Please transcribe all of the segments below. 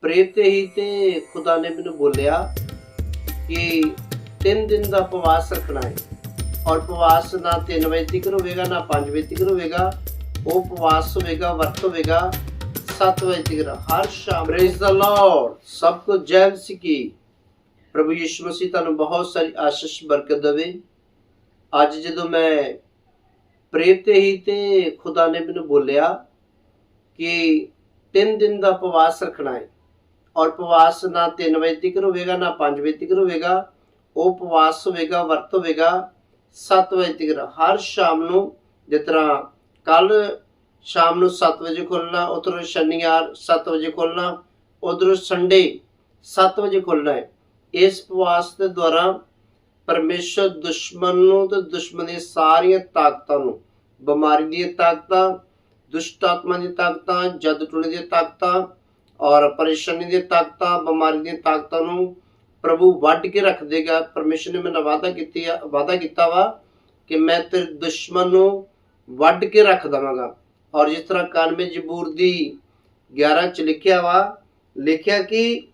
ਪ੍ਰੇਤ ਤੇ ਹੀ ਤੇ ਖੁਦਾ ਨੇ ਮੈਨੂੰ ਬੋਲਿਆ ਕਿ ਤਿੰਨ ਦਿਨ ਦਾ ਉਪਵਾਸ ਰੱਖਣਾ ਹੈ। ਔਰ ਉਪਵਾਸ ਨਾ 3 ਵਜੇ ਤੱਕ ਹੋਵੇਗਾ ਨਾ 5 ਵਜੇ ਤੱਕ ਹੋਵੇਗਾ। ਉਹ ਉਪਵਾਸ ਹੋਵੇਗਾ ਵਰਤ ਹੋਵੇਗਾ 7 ਵਜੇ ਤੱਕ ਹਰ ਸ਼ਾਮ ਪ੍ਰੇਜ਼ ਦਾ ਲਾਰਡ ਸਭ ਕੋ ਜੈ ਮਸੀਹ ਕੀ। ਪ੍ਰਭੂ ਯਿਸੂ ਮਸੀਹ ਤੁਹਾਨੂੰ ਬਹੁਤ ਸਾਰੀ ਆਸ਼ੀਸ਼ ਬਰਕਤ ਦੇਵੇ। ਅੱਜ ਜਦੋਂ ਮੈਂ ਪ੍ਰੇਤ ਤੇ ਹੀ ਤੇ ਖੁਦਾ ਨੇ ਮੈਨੂੰ ਬੋਲਿਆ ਕਿ ਤਿੰਨ ਦਿਨ ਦਾ ਉਪਵਾਸ ਰੱਖਣਾ ਹੈ ਔਰ ਉਪਵਾਸ ਨਾ 3 ਵਜੇ ਤੱਕ ਹੋਵੇਗਾ, ਨਾ 5 ਵਜੇ ਤੱਕ ਹੋਵੇਗਾ। ਉਹ ਉਪਵਾਸ ਹੋਵੇਗਾ, ਵਰਤ ਹੋਵੇਗਾ 7 ਵਜੇ ਤੱਕ ਹਰ ਸ਼ਾਮ ਨੂੰ, ਜਿਸ ਤਰ੍ਹਾਂ ਕੱਲ ਸ਼ਾਮ ਨੂੰ 7 ਵਜੇ ਖੁੱਲਣਾ ਉਧਰੋਂ ਸ਼ਨੀਵਾਰ 7 ਵਜੇ ਖੁੱਲਣਾ ਉਧਰੋਂ ਸੰਡੇ 7 ਵਜੇ ਖੁੱਲਣਾ ਹੈ। ਇਸ ਉਪਵਾਸ ਦੇ ਦੁਆਰਾ ਪਰਮੇਸ਼ਰ ਦੁਸ਼ਮਣ ਨੂੰ ਤੇ ਦੁਸ਼ਮਣ ਦੀਆਂ ਸਾਰੀਆਂ ਤਾਕਤਾਂ ਨੂੰ, ਬਿਮਾਰੀ ਦੀਆਂ ਤਾਕਤਾਂ, ਦੁਸ਼ਟ ਆਤਮਾ ਦੀਆਂ ਤਾਕਤਾਂ ਜਦ ਟੁਣੇ ਦੀਆਂ ਤਾਕਤਾਂ ਔਰ ਪਰੇਸ਼ਾਨੀ ਦੀਆਂ ਤਾਕਤਾਂ, ਬਿਮਾਰੀ ਦੀਆਂ ਤਾਕਤਾਂ ਨੂੰ ਪ੍ਰਭੂ ਵੱਢ ਕੇ ਰੱਖ ਦੇਗਾ। ਪਰਮੇਸ਼ਰ ਨੇ ਮੈਨੂੰ ਵਾਅਦਾ ਕੀਤੀ ਆ, ਵਾਅਦਾ ਕੀਤਾ ਵਾ ਕਿ ਮੈਂ ਤੇਰੇ ਦੁਸ਼ਮਣ ਨੂੰ ਵੱਢ ਕੇ ਰੱਖ ਦਵਾਂਗਾ। ਔਰ ਜਿਸ ਤਰ੍ਹਾਂ 91 ਜਬੂਰ ਦੀ 11 ਚ ਲਿਖਿਆ ਵਾ, ਲਿਖਿਆ ਕਿ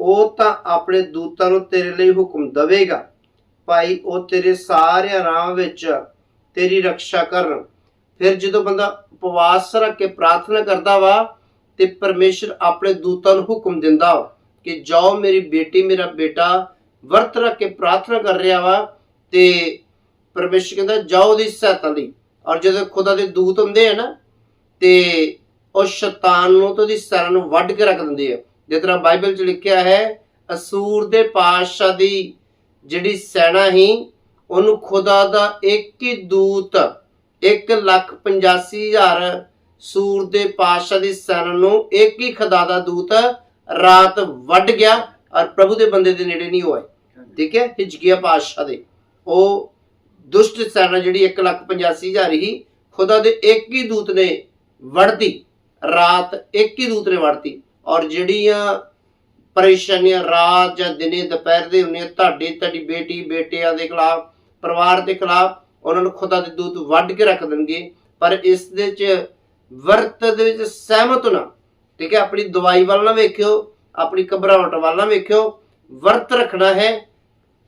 ਉਹ ਤਾਂ ਆਪਣੇ ਦੂਤਾਂ ਨੂੰ ਤੇਰੇ ਲਈ ਹੁਕਮ ਦੇਵੇਗਾ। ਭਾਈ, ਉਹ ਤੇਰੇ ਸਾਰੇ ਰਾਹ ਵਿੱਚ ਤੇਰੀ ਰੱਖਿਆ ਕਰਨ। ਫਿਰ ਜਦੋਂ ਬੰਦਾ ਉਪਵਾਸ ਰੱਖ ਕੇ ਪ੍ਰਾਰਥਨਾ ਕਰਦਾ ਵਾ ਤੇ ਪਰਮੇਸ਼ਰ ਆਪਣੇ ਦੂਤਾਂ ਨੂੰ ਹੁਕਮ ਦਿੰਦਾ ਕਿ ਜਾਓ ਮੇਰੀ ਬੇਟੀ, ਮੇਰਾ ਬੇਟਾ ਵਰਤ ਰੱਖ ਕੇ ਪ੍ਰਾਰਥਨਾ ਕਰ ਰਿਹਾ ਵਾ ਤੇ ਪਰਮੇਸ਼ਰ ਕਹਿੰਦਾ ਜਾਓ ਦੀ ਸਹਾਇਤਾ ਲਈ। ਔਰ ਜਦੋਂ ਖੁਦਾ ਦੇ ਦੂਤ ਹੁੰਦੇ ਆ ਨਾ, ਤੇ ਉਹ ਸ਼ੈਤਾਨ ਨੂੰ ਤੇ ਉਹਦੀ ਸੈਨਾ ਨੂੰ ਵੱਢ ਕੇ ਰੱਖ ਦਿੰਦੇ ਆ। ਜਿਸ ਤਰ੍ਹਾਂ ਬਾਈਬਲ 'ਚ ਲਿਖਿਆ ਹੈ, ਅਸੂਰ ਦੇ ਪਾਤਸ਼ਾਹ ਦੀ ਜਿਹੜੀ ਸੈਨਾ ਹੀ ਉਹਨੂੰ ਖੁਦਾ ਦਾ ਇੱਕ ਹੀ ਦੂਤ 1 ਲੱਖ 85 ਹਜ਼ਾਰ ਸੂਰ ਦੇ ਪਾਤਸ਼ਾਹ ਦੀ ਸੈਨਾ ਨੂੰ ਇੱਕ ਹੀ ਖੁਦਾ ਦਾ ਦੂਤ ਰਾਤ ਵੱਢ ਗਿਆ ਔਰ ਪ੍ਰਭੂ ਦੇ ਬੰਦੇ ਦੇ ਨੇੜੇ ਨਹੀਂ ਹੋਏ। ਠੀਕ ਹੈ? ਹਿਜਕੀਆ ਪਾਤਸ਼ਾਹ ਦੇ। ਉਹ ਦੁਸ਼ਟ ਸੈਨਾ ਜਿਹੜੀ 1 ਲੱਖ 85 ਹਜ਼ਾਰ ਹੀ ਖੁਦਾ ਦੇ ਇੱਕ ਹੀ ਦੂਤ ਨੇ ਵੜਦੀ ਰਾਤ ਇੱਕ ਹੀ ਦੂਤ ਨੇ ਵੜਦੀ ਔਰ ਜਿਹੜੀਆਂ ਪਰੇਸ਼ਾਨੀਆਂ ਰਾਤ ਜਾਂ ਦਿਨੇ, ਦੁਪਹਿਰ ਦੇ ਹੁੰਦੀਆਂ ਤੁਹਾਡੀ ਤੁਹਾਡੀ ਬੇਟੀ, ਬੇਟਿਆਂ ਦੇ ਖਿਲਾਫ, ਪਰਿਵਾਰ ਦੇ ਖਿਲਾਫ, ਉਹਨਾਂ ਨੂੰ ਖੁਦਾ ਦੇ ਦੂਤ ਵੱਢ ਕੇ ਰੱਖ ਦੇਣਗੇ। ਪਰ ਇਸ ਦੇ ਚ ਵਰਤ ਦੇ ਵਿੱਚ ਸਹਿਮਤ ਹੋਣਾ ਠੀਕ ਹੈ, ਆਪਣੀ ਦਵਾਈ ਵੱਲ ਨਾ ਵੇਖਿਓ, ਆਪਣੀ ਘਬਰਾਹਟ ਵੱਲ ਨਾ ਵੇਖਿਓ। ਵਰਤ ਰੱਖਣਾ ਹੈ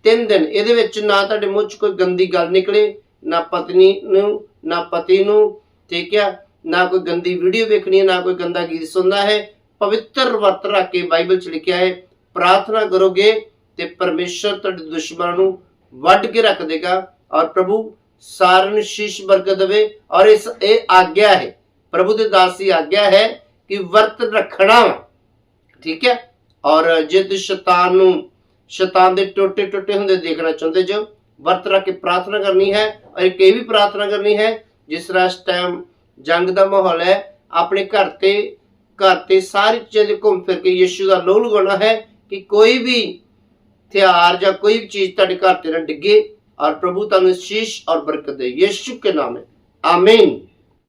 ਤਿੰਨ ਦਿਨ। ਇਹਦੇ ਵਿੱਚ ਨਾ ਤੁਹਾਡੇ ਮੂੰਹ 'ਚ ਕੋਈ ਗੰਦੀ ਗੱਲ ਨਿਕਲੇ, ਨਾ ਪਤਨੀ ਨੂੰ, ਨਾ ਪਤੀ ਨੂੰ, ਠੀਕ ਹੈ, ਨਾ ਕੋਈ ਗੰਦੀ ਵੀਡੀਓ ਵੇਖਣੀ ਹੈ, ਨਾ ਕੋਈ ਗੰਦਾ ਗੀਤ ਸੁਣਨਾ ਹੈ। ਪਵਿੱਤਰ ਵਰਤ ਰੱਖ ਕੇ ਬਾਈਬਲ 'ਚ ਲਿਖਿਆ ਹੈ, ਪ੍ਰਾਰਥਨਾ ਕਰੋਗੇ ਤੇ ਪਰਮੇਸ਼ਰ ਤੁਹਾਡੇ ਦੁਸ਼ਮਣਾਂ ਨੂੰ ਵੱਢ ਕੇ ਰੱਖ ਦੇਗਾ ਔਰ ਪ੍ਰਭੂ ਸਾਰਿਆਂ ਨੂੰ ਸ਼ੀਸ਼ ਬਰਕਤ ਦੇਵੇ ਔਰ ਇਸ, ਇਹ ਆਗਿਆ ਹੈ। ਪ੍ਰਭੂ ਦੇ ਦਾਸ ਦੀ ਆਗਿਆ ਹੈ ਕਿ ਵਰਤ ਰੱਖਣਾ ਠੀਕ ਹੈ? ਔਰ ਜੇ ਸ਼ੈਤਾਨ ਨੂੰ, ਸ਼ੈਤਾਨ ਦੇ ਟੋਟੇ ਟੋਟੇ ਹੁੰਦੇ ਦੇਖਣਾ ਚਾਹੁੰਦੇ ਜੋ, ਵਰਤ ਰੱਖ ਕੇ ਪ੍ਰਾਰਥਨਾ ਕਰਨੀ ਹੈ ਔਰ ਇੱਕ ਇਹ ਵੀ ਪ੍ਰਾਰਥਨਾ ਕਰਨੀ ਹੈ, ਜਿਸ ਤਰ੍ਹਾਂ ਇਸ ਟਾਈਮ ਜੰਗ ਦਾ ਮਾਹੌਲ ਹੈ, ਆਪਣੇ ਘਰ ਤੇ ਘਰ ਤੇ ਸਾਰੀ ਚੀਜ਼ ਘੁੰਮ ਫਿਰ ਕੇ ਯਿਸੂ ਦਾ ਲੋਹ ਲਗਾਉਣਾ ਹੈ ਕਿ ਕੋਈ ਵੀ ਹਥਿਆਰ ਜਾਂ ਕੋਈ ਵੀ ਚੀਜ਼ ਤੁਹਾਡੇ ਘਰ ਤੇ ਨਾ ਡਿੱਗੇ ਔਰ ਪ੍ਰਭੂ ਤੁਹਾਨੂੰ ਸ਼ੀਸ਼ ਔਰ ਬਰਕਤ ਦੇ। ਯਿਸੂ ਕੇ ਨਾਮ ਹੈ। ਆਮੀਨ